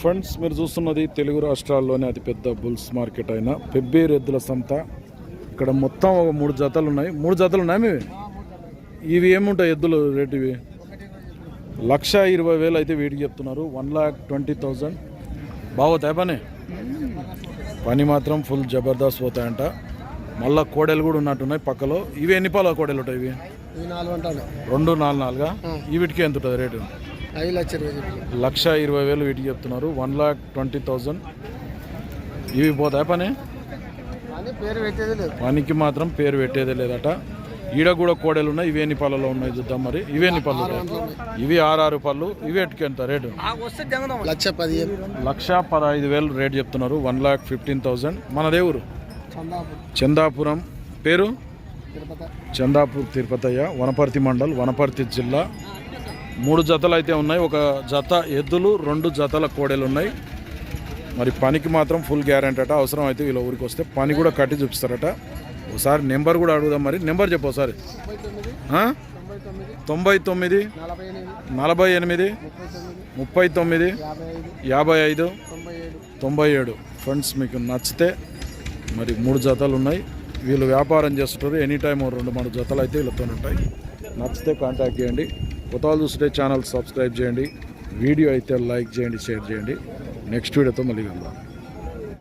Friends మీరు చూస్తున్నది తెలుగు రాష్ట్రాల్లోనే అతిపెద్ద బుల్స్ మార్కెట్ అయిన పెబ్బేరు ఎద్దుల సంత. ఇక్కడ మొత్తం ఒక మూడు జతలు ఉన్నాయి. మూడు జతలు ఉన్నాయి ఇవి ఇవి ఏముంటాయి ఎద్దులు రేటు ఇవి? లక్ష ఇరవై వేలు అయితే వీటికి చెప్తున్నారు. One lakh twenty thousand. బాగోతాయి పని? పని మాత్రం ఫుల్ జబర్దస్త్ పోతాయంట. మళ్ళా కోడలు కూడా ఉన్నట్టున్నాయి పక్కలో. ఇవి ఎన్ని పాల కోడలు ఉంటాయి ఇవి? రెండు నాలుగు నాలుగా? వీటికి ఎంత ఉంటుంది రేటు? ఐదు లక్షల ఇరవై లక్ష ఇరవై వేలు వీటికి చెప్తున్నారు. One lakh twenty thousand. ఇవి పోతాయి పని? పేరు పెట్టేది లేదు. పనికి మాత్రం పేరు పెట్టేదే లేదట. ఈడ కూడా కోడలు ఉన్నాయి ఇవి ఎన్ని పళ్ళలో ఉన్నాయి చూద్దాం మరి. ఇవి ఎన్ని పళ్ళు ఇవి ఆరు పళ్ళు. ఇవి ఎట్టుకి ఎంత రేటు? లక్ష పదిహేను. లక్ష పదహైదు వేలు రేట్ చెప్తున్నారు. One lakh fifteen thousand. మన దేవురు చందాపూర్. చందాపురం. పేరు? తిరుపతి. చందాపూర్ తిరుపతయ్య. వనపర్తి మండల్ వనపర్తి జిల్లా. మూడు జతలు అయితే ఉన్నాయి. ఒక జత ఎద్దులు రెండు జతల కోడెలు ఉన్నాయి. మరి పనికి మాత్రం ఫుల్ గ్యారెంటీ అట. అవసరం అయితే వీళ్ళ ఊరికి వస్తే పని కూడా కట్టి చూపిస్తారట. ఒకసారి నెంబర్ కూడా అడుగుదాం మరి. నెంబర్ చెప్పు ఒకసారి. తొంభై తొమ్మిది నలభై ఎనిమిది ముప్పై తొమ్మిది యాభై ఐదు తొంభై ఏడు. తొంభై ఏడు ఫ్రెండ్స్ మీకు నచ్చితే మరి మూడు జతలు ఉన్నాయి. వీళ్ళు వ్యాపారం చేస్తుంటారు. ఎనీ టైం రెండు మూడు జతలు అయితే వీళ్ళతో ఉంటాయి. నచ్చితే కాంటాక్ట్ చేయండి. కొత్తలు చూసే చూస్తుంటే ఛానల్ సబ్స్క్రైబ్ చేయండి. వీడియో అయితే లైక్ చేయండి షేర్ చేయండి. నెక్స్ట్ వీడియోతో మళ్ళీ కలుద్దాం.